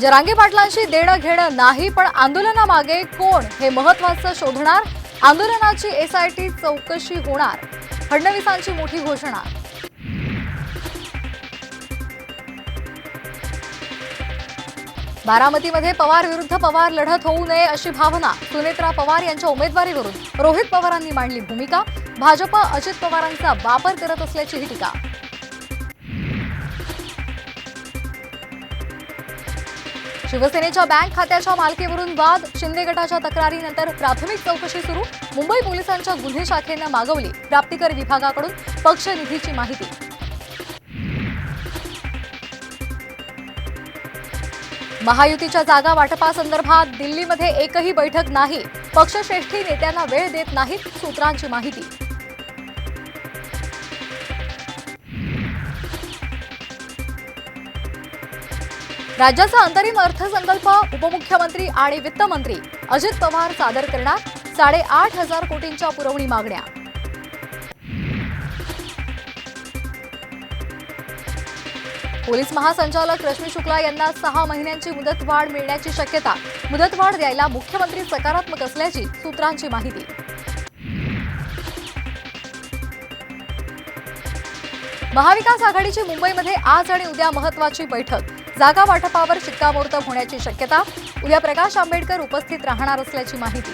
जरांगे पाटलांशी देणं घेणं नाही पण आंदोलनामागे कोण हे महत्वाचं शोधणार? आंदोलनाची एसआयटी चौकशी होणार? फडणवीसांची मोठी घोषणा. बारामतीमध्ये पवार विरुद्ध पवार लढत होऊ नये अशी भावना सुनेत्रा पवार यांच्या उमेदवारीवरून. रोहित पवारांनी मांडली भूमिका. भाजप अजित पवारांचा वापर करत असल्याची टीका. शिवसेनेच्या बँक खात्याच्या मालकीवरून वाद शिंदे गटाच्या तक्रारीनंतर प्राथमिक चौकशी सुरू मुंबई पोलिसांच्या गुन्हे शाखेनं मागवली प्राप्तिकर विभागाकडून पक्ष निधीची माहिती. महायुतीच्या जागा वाटपासंदर्भात दिल्लीमध्ये एकही बैठक नाही. पक्षश्रेष्ठी नेत्यांना वेळ देत नाहीत सूत्रांची माहिती. राज्याचा अंतरिम अर्थसंकल्प उपमुख्यमंत्री आणि वित्तमंत्री अजित पवार सादर करणार साडेआठ हजार कोटींच्या पुरवणी मागण्या. पोलीस महासंचालक रश्मी शुक्ला यांना सहा महिन्यांची मुदतवाढ मिळण्याची शक्यता मुदतवाढ द्यायला मुख्यमंत्री सकारात्मक असल्याची सूत्रांची माहिती. महाविकास आघाडीची मुंबईमध्ये आज आणि उद्या महत्वाची बैठक. जागा वाटपावर शिक्कामोर्तब होण्याची शक्यता. उद्या प्रकाश आंबेडकर उपस्थित राहणार असल्याची माहिती.